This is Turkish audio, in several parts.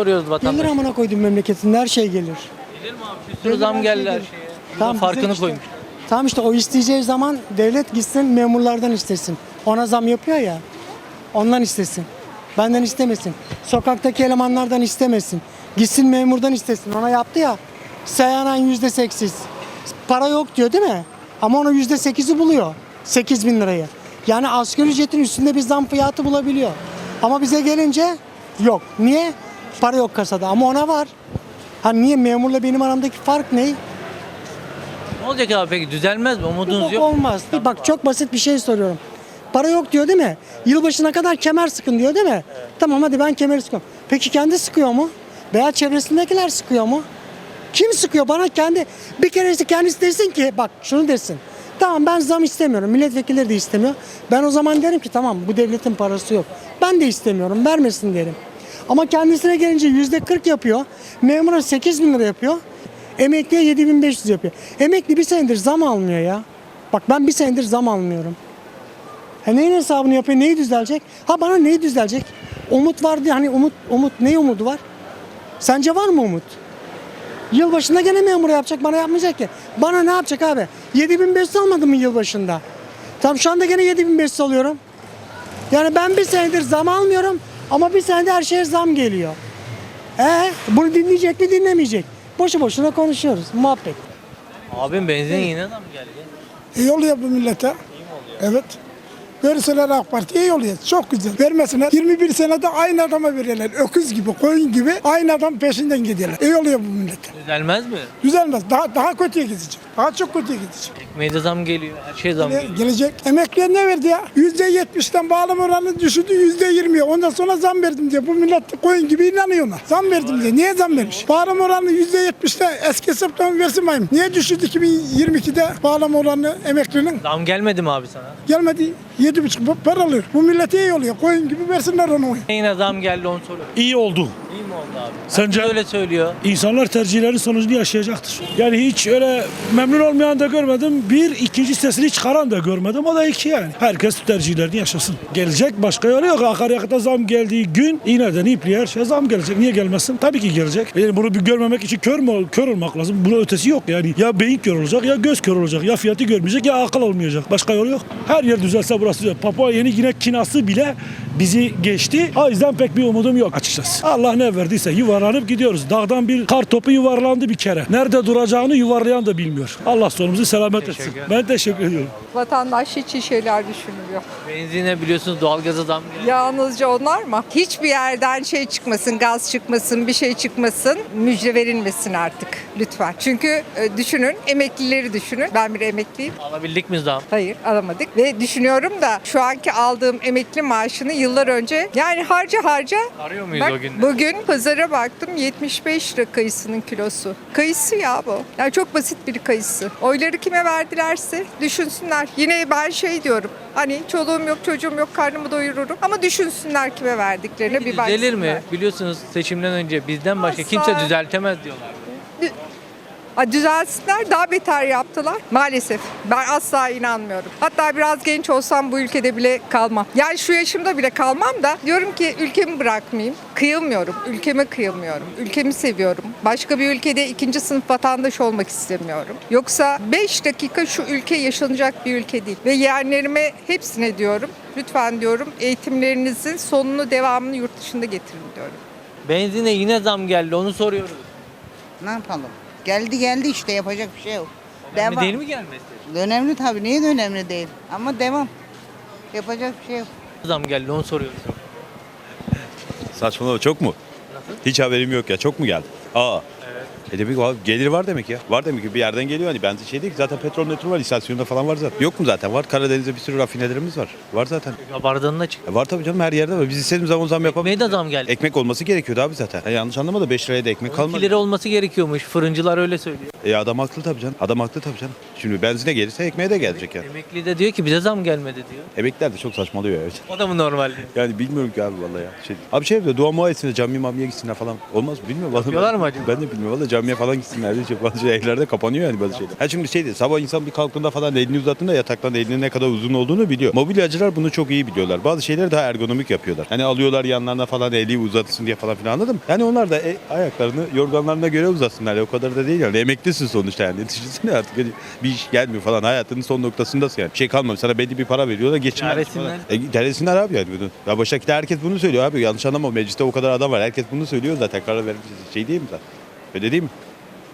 soruyoruz Gelir vatandaş. amına koydum memleketinde her şey gelir. Gelir mi abi? Bir sürü Gelir, zam her geldi şey her gelir. şeye. Tamam, Tamam, farkını bize işte- koymuş. Tamam işte o isteyeceği zaman devlet gitsin memurlardan istesin. Ona zam yapıyor ya. Ondan istesin. Benden istemesin. Sokaktaki elemanlardan istemesin. Gitsin memurdan istesin. Ona yaptı ya. Seyyanen yüzde sekiz. Para yok diyor değil mi? Ama ona yüzde sekizi buluyor. Sekiz bin lirayı. Yani asgari ücretin üstünde bir zam fiyatı bulabiliyor. Ama bize gelince yok. Niye? Para yok kasada ama ona var. Hani niye memurla benim aramdaki fark ne? Ne olacak abi peki? Düzelmez mi? Umudunuz Yok, yok. olmaz. Bak çok basit bir şey soruyorum. Para yok diyor değil mi? Yılbaşına kadar kemer sıkın diyor değil mi? Tamam hadi ben kemeri sıkıyorum. Peki kendi sıkıyor mu? Veya çevresindekiler sıkıyor mu? Kim sıkıyor? Bana kendi bir keresi kendisi desin ki bak şunu desin. Tamam ben zam istemiyorum. Milletvekilleri de istemiyor. Ben o zaman derim ki tamam bu devletin parası yok. Ben de istemiyorum. Vermesin derim. Ama kendisine gelince yüzde 40 yapıyor. Memura 8 bin lira yapıyor. Emekliye 7500 yapıyor. Emekli bir senedir zam almıyor ya. Bak ben bir senedir zam almıyorum. Ha neyin hesabını yapıyor? Neyi düzelecek? Ha bana neyi düzelecek? Umut vardı hani umut umut ne umudu var? Sence var mı umut? Yılbaşında gene memur yapacak bana yapmayacak ki. Bana ne yapacak abi? 7500 almadım mı yılbaşında? Tam şu anda gene 7500 alıyorum. Yani ben bir senedir zam almıyorum ama bir senede her şeye zam geliyor. Ee, bunu dinleyecek mi dinlemeyecek? Boşu boşuna konuşuyoruz. Muhabbet. Abim benzin yine zam geldi. İyi oluyor bu millete. Evet. Verirseler AK Parti'ye iyi oluyor. Çok güzel. Vermesinler. 21 senede aynı adama verirler. Öküz gibi, koyun gibi aynı adam peşinden gidiyorlar. İyi oluyor bu millete. Düzelmez mi? Düzelmez. Daha, daha kötüye gidecek. Daha çok kötüye gidecek. Ekmeğe de zam geliyor. Her şey zam geliyor. gelecek. Emekliye ne verdi ya? %70'den bağlama oranı düşürdü %20'ye. Ondan sonra zam verdim diye. Bu millet koyun gibi inanıyor ona. Zam verdim diye. Niye zam vermiş? Bağlama oranı %70'te eski hesaptan versin bayım. Niye düşürdü 2022'de bağlama oranı emeklinin? Zam gelmedi mi abi sana? Gelmedi. Yedi buçuk para alıyor. Bu millete iyi oluyor. Koyun gibi versinler onu. Yine zam geldi onu soruyorum. İyi oldu. İyi mi oldu abi? Sence? Herkes öyle söylüyor. İnsanlar tercihlerin sonucunu yaşayacaktır. Yani hiç öyle memnun olmayan da görmedim. Bir, ikinci sesini çıkaran da görmedim. O da iki yani. Herkes tercihlerini yaşasın. Gelecek başka yolu yok. Akaryakıta zam geldiği gün iğneden ipliğe her şeye zam gelecek. Niye gelmesin? Tabii ki gelecek. Yani bunu bir görmemek için kör mü ol- kör olmak lazım. Bunun ötesi yok yani. Ya beyin kör olacak ya göz kör olacak. Ya fiyatı görmeyecek ya akıl olmayacak. Başka yolu yok. Her yer düzelse burası düzel. Papua Yeni Gine kinası bile bizi geçti. O yüzden pek bir umudum yok açıkçası. Allah ne verdiyse yuvarlanıp gidiyoruz. Dağdan bir kar topu yuvarlandı bir kere. Nerede duracağını yuvarlayan da bilmiyor. Allah sonumuzu selamet etsin. Ben teşekkür ediyorum. Vatandaş hiç iyi şeyler düşünmüyor. Benzine biliyorsunuz doğalgaza zam geldi. Yalnızca onlar mı? Hiçbir yerden şey çıkmasın, gaz çıkmasın, bir şey çıkmasın. Müjde verilmesin artık lütfen. Çünkü e, düşünün, emeklileri düşünün. Ben bir emekliyim. Alabildik mi zam? Hayır alamadık ve düşünüyorum da şu anki aldığım emekli maaşını yıllar önce yani harca harca Arıyor muyuz Bak, o günde? bugün pazara baktım 75 lira kayısının kilosu. Kayısı ya bu. Yani çok basit bir kayısı. Oyları kime verdilerse düşünsünler. Yine ben şey diyorum. Hani çoluğum yok çocuğum yok karnımı doyururum. Ama düşünsünler kime verdiklerine bir baksınlar. Düzelir mi? Biliyorsunuz seçimden önce bizden başka Asla. kimse düzeltemez diyorlar. Ha, düzelsinler daha beter yaptılar. Maalesef. Ben asla inanmıyorum. Hatta biraz genç olsam bu ülkede bile kalmam. Yani şu yaşımda bile kalmam da diyorum ki ülkemi bırakmayayım. Kıyılmıyorum. Ülkeme kıyılmıyorum. Ülkemi seviyorum. Başka bir ülkede ikinci sınıf vatandaş olmak istemiyorum. Yoksa 5 dakika şu ülke yaşanacak bir ülke değil. Ve yeğenlerime hepsine diyorum. Lütfen diyorum eğitimlerinizin sonunu devamını yurt dışında getirin diyorum. Benzine yine zam geldi onu soruyoruz. Ne yapalım? Geldi geldi işte yapacak bir şey yok. Önemli Devam. değil mi gelmesi? Önemli tabii. Niye de önemli değil? Ama devam. Yapacak bir şey yok. Zam geldi onu soruyoruz. Saçmalama çok mu? Hiç haberim yok ya. Çok mu geldi? Aa. E demek var, geliri var demek ya. Var demek ki bir yerden geliyor hani benzin şey değil ki zaten petrol metrol var istasyonda falan var zaten. Yok mu zaten? Var. Karadeniz'de bir sürü rafinelerimiz var. Var zaten. Bardağına çık. E var tabii canım her yerde var. Biz istediğimiz zaman zam Ekmeğe yapabiliriz. de zam geldi. Ekmek olması gerekiyordu abi zaten. Ya yanlış anlama da 5 liraya da ekmek 12 kalmadı. lira olması gerekiyormuş. Fırıncılar öyle söylüyor. E adam haklı tabii canım. Adam haklı tabii canım. Şimdi benzine gelirse ekmeğe de gelecek yani. Emekli de diyor ki bize zam gelmedi diyor. Emekliler de çok saçmalıyor evet. O da mı normal? Yani bilmiyorum ki abi vallahi ya. Şey, abi şey yapıyor, dua mua etsinler, camiye mamiye gitsinler falan. Olmaz mı? Bilmiyorum. Vallahi Yapıyorlar ben- mı acaba? Ben de bilmiyorum. Valla camiye falan gitsinler. Çok bazı şey, evlerde kapanıyor yani bazı şeyler. Ha şimdi şey değil, sabah insan bir kalktığında falan elini uzattığında yataktan elinin ne kadar uzun olduğunu biliyor. Mobilyacılar bunu çok iyi biliyorlar. Bazı şeyleri daha ergonomik yapıyorlar. Hani alıyorlar yanlarına falan eli uzatsın diye falan filan anladın mı? Yani onlar da e, ayaklarını yorganlarına göre uzatsınlar. O kadar da değil yani. Emeklisin sonuçta yani. Düşünsene artık hani bir iş gelmiyor falan. Hayatının son noktasındasın yani. Şey kalmamış. Sana belli bir para veriyorlar. Falan. Çaresinler. E, abi yani bunu. Ya baştaki herkes bunu söylüyor abi. Yanlış anlama mecliste o kadar adam var. Herkes bunu söylüyor zaten. Karar vermiş şey değil mi zaten? Öyle?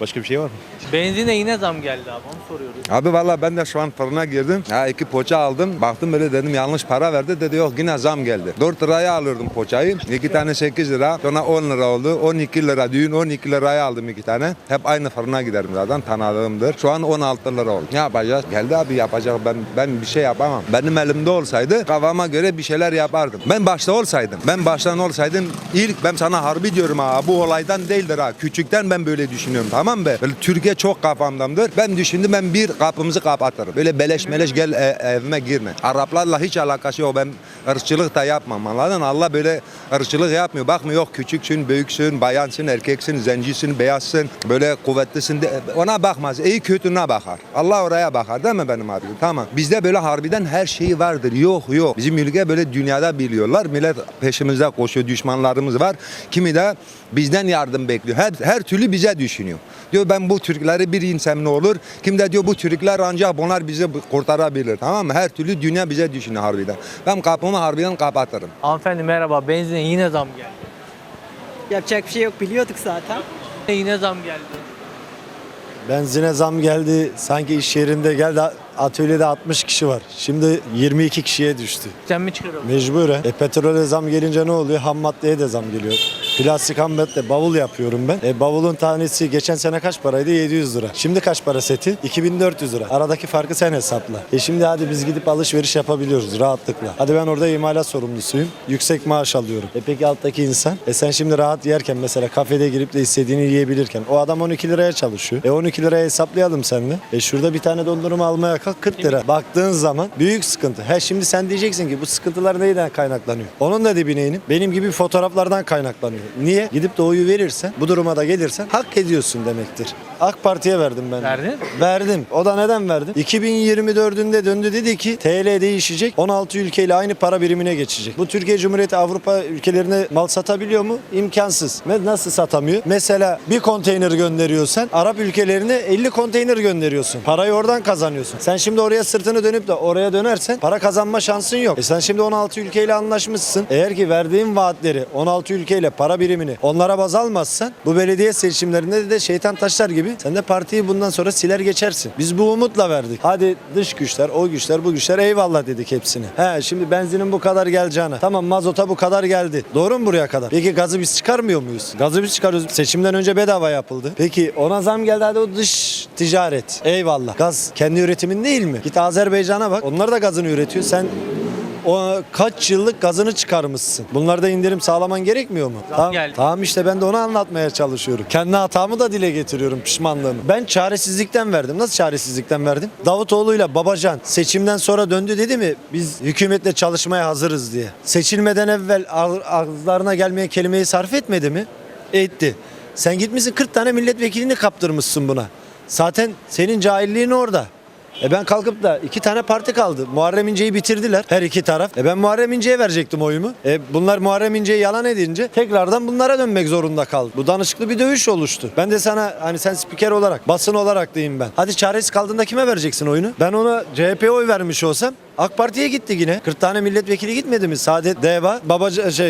Başka bir şey var mı? Benzine yine zam geldi abi onu soruyoruz. Abi valla ben de şu an fırına girdim. Ha iki poğaça aldım. Baktım böyle dedim yanlış para verdi. Dedi yok yine zam geldi. 4 liraya alırdım poğaçayı. İki tane 8 lira. Sonra 10 lira oldu. 12 lira düğün 12 liraya aldım iki tane. Hep aynı fırına giderim zaten tanıdığımdır. Şu an 16 lira oldu. Ne yapacağız? Geldi abi yapacak. Ben ben bir şey yapamam. Benim elimde olsaydı kafama göre bir şeyler yapardım. Ben başta olsaydım. Ben baştan olsaydım ilk ben sana harbi diyorum ha bu olaydan değildir ha. Küçükten ben böyle düşünüyorum tamam mı? Böyle Türkiye çok kafamdandır. Ben düşündüm ben bir kapımızı kapatırım. Böyle beleş meleş gel e, evime girme. Araplarla hiç alakası yok. Ben ırkçılık da yapmam anladın? Allah böyle ırkçılık yapmıyor. Bakmıyor yok küçüksün, büyüksün, bayansın, erkeksin, zencisin, beyazsın, böyle kuvvetlisin. De, ona bakmaz. İyi kötüne bakar. Allah oraya bakar değil mi benim abim? Tamam. Bizde böyle harbiden her şeyi vardır. Yok yok. Bizim ülke böyle dünyada biliyorlar. Millet peşimizde koşuyor. Düşmanlarımız var. Kimi de bizden yardım bekliyor. Her, her türlü bize düşünüyor. Diyor ben bu Türkleri bir insem ne olur? Kim de diyor bu Türkler ancak bunlar bizi kurtarabilir. Tamam mı? Her türlü dünya bize düşünüyor harbiden. Ben kapımı harbiden kapatırım. Hanımefendi merhaba benzine yine zam geldi. Yapacak bir şey yok biliyorduk zaten. Yine zam geldi. Benzine zam geldi. Sanki iş yerinde geldi. Atölyede 60 kişi var. Şimdi 22 kişiye düştü. Sen mi çıkarıyorsun? Mecburen. E petrole zam gelince ne oluyor? Ham maddeye de zam geliyor. Plastik ham madde bavul yapıyorum ben. E bavulun tanesi geçen sene kaç paraydı? 700 lira. Şimdi kaç para seti? 2400 lira. Aradaki farkı sen hesapla. E şimdi hadi biz gidip alışveriş yapabiliyoruz rahatlıkla. Hadi ben orada imalat sorumlusuyum. Yüksek maaş alıyorum. E peki alttaki insan? E sen şimdi rahat yerken mesela kafede girip de istediğini yiyebilirken o adam 12 liraya çalışıyor. E 12 liraya hesaplayalım seninle. E şurada bir tane dondurma almaya 40 lira. Baktığın zaman büyük sıkıntı. He şimdi sen diyeceksin ki bu sıkıntılar neyden kaynaklanıyor? Onun da dibine inip benim gibi fotoğraflardan kaynaklanıyor. Niye? Gidip de oyu verirsen bu duruma da gelirsen hak ediyorsun demektir. AK Parti'ye verdim ben. Verdin? Verdim. O da neden verdim? 2024'ünde döndü dedi ki TL değişecek. 16 ülkeyle aynı para birimine geçecek. Bu Türkiye Cumhuriyeti Avrupa ülkelerine mal satabiliyor mu? İmkansız. Nasıl satamıyor? Mesela bir konteyner gönderiyorsan Arap ülkelerine 50 konteyner gönderiyorsun. Parayı oradan kazanıyorsun. Sen şimdi oraya sırtını dönüp de oraya dönersen para kazanma şansın yok. E sen şimdi 16 ülkeyle anlaşmışsın. Eğer ki verdiğin vaatleri 16 ülkeyle para birimini onlara baz almazsan bu belediye seçimlerinde de şeytan taşlar gibi sen de partiyi bundan sonra siler geçersin. Biz bu umutla verdik. Hadi dış güçler, o güçler, bu güçler eyvallah dedik hepsini. He şimdi benzinin bu kadar geleceğine. Tamam mazota bu kadar geldi. Doğru mu buraya kadar? Peki gazı biz çıkarmıyor muyuz? Gazı biz çıkarıyoruz. Seçimden önce bedava yapıldı. Peki ona zam geldi hadi o dış ticaret. Eyvallah. Gaz kendi üretimin değil mi? Git Azerbaycan'a bak. Onlar da gazını üretiyor. Sen o kaç yıllık gazını çıkarmışsın. Bunlarda indirim sağlaman gerekmiyor mu? Tamam, geldi. tamam işte ben de onu anlatmaya çalışıyorum. Kendi hatamı da dile getiriyorum pişmanlığımı. Ben çaresizlikten verdim. Nasıl çaresizlikten verdim? Davutoğlu'yla Babacan seçimden sonra döndü dedi mi biz hükümetle çalışmaya hazırız diye. Seçilmeden evvel ağ- ağızlarına gelmeyen kelimeyi sarf etmedi mi? Etti. Sen gitmişsin 40 tane milletvekilini kaptırmışsın buna. Zaten senin cahilliğin orada. E ben kalkıp da iki tane parti kaldı. Muharrem İnce'yi bitirdiler her iki taraf. E ben Muharrem İnce'ye verecektim oyumu. E bunlar Muharrem İnce'yi yalan edince tekrardan bunlara dönmek zorunda kaldı. Bu danışıklı bir dövüş oluştu. Ben de sana hani sen spiker olarak, basın olarak diyeyim ben. Hadi çaresiz kaldığında kime vereceksin oyunu? Ben ona CHP'ye oy vermiş olsam AK Parti'ye gitti yine. 40 tane milletvekili gitmedi mi? Saadet Deva, Babaca şey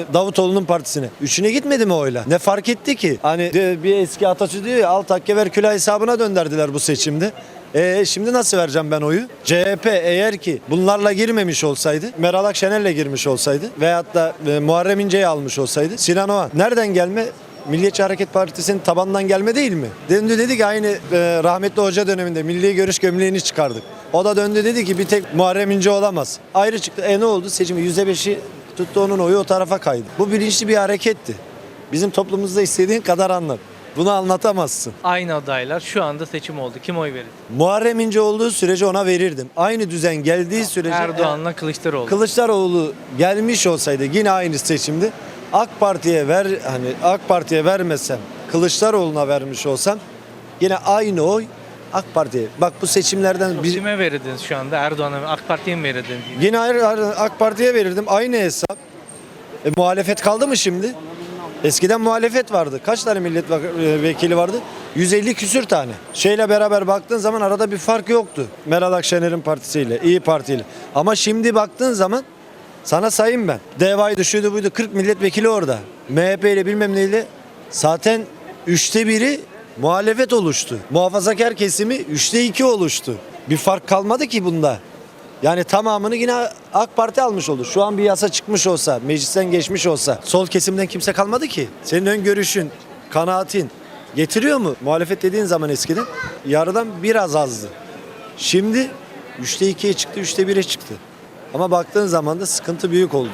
e, Davutoğlu'nun partisine. Üçüne gitmedi mi oyla? Ne fark etti ki? Hani de- bir eski atasözü diyor ya al takke ver külah hesabına dönderdiler bu seçimde. E şimdi nasıl vereceğim ben oyu? CHP eğer ki bunlarla girmemiş olsaydı, Meral Akşener'le girmiş olsaydı veyahut da e, Muharrem İnce'yi almış olsaydı Sinan Oğan nereden gelme? Milliyetçi Hareket Partisi'nin tabandan gelme değil mi? Döndü dedi ki aynı e, rahmetli hoca döneminde milli görüş gömleğini çıkardık. O da döndü dedi ki bir tek Muharrem İnce olamaz. Ayrı çıktı. E ne oldu? Seçimi %5'i tuttu onun oyu o tarafa kaydı. Bu bilinçli bir hareketti. Bizim toplumumuzda istediğin kadar anlat. Bunu anlatamazsın. Aynı adaylar şu anda seçim oldu. Kim oy verir? Muharrem İnce olduğu sürece ona verirdim. Aynı düzen geldiği sürece Erdoğan'la Kılıçdaroğlu. Kılıçdaroğlu gelmiş olsaydı yine aynı seçimdi. AK Parti'ye ver hani AK Parti'ye vermesem Kılıçdaroğlu'na vermiş olsam yine aynı oy AK Parti'ye. Bak bu seçimlerden bir Kime verirdiniz şu anda? Erdoğan'a? AK Parti'ye mi verirdiniz? yine ayrı, ayrı AK Parti'ye verirdim aynı hesap. E, muhalefet kaldı mı şimdi? Eskiden muhalefet vardı. Kaç tane milletvekili vardı? 150 küsür tane. Şeyle beraber baktığın zaman arada bir fark yoktu. Meral Akşener'in partisiyle, İyi Parti'yle. Ama şimdi baktığın zaman sana sayayım ben. DEVA'ydı şuydu buydu 40 milletvekili orada. MHP ile bilmem neyle zaten üçte biri muhalefet oluştu. Muhafazakar kesimi üçte iki oluştu. Bir fark kalmadı ki bunda. Yani tamamını yine AK Parti almış olur. Şu an bir yasa çıkmış olsa, meclisten geçmiş olsa sol kesimden kimse kalmadı ki. Senin öngörüşün, kanaatin getiriyor mu? Muhalefet dediğin zaman eskiden yarıdan biraz azdı. Şimdi 3'te 2'ye çıktı, 3'te 1'e çıktı. Ama baktığın zaman da sıkıntı büyük oldu.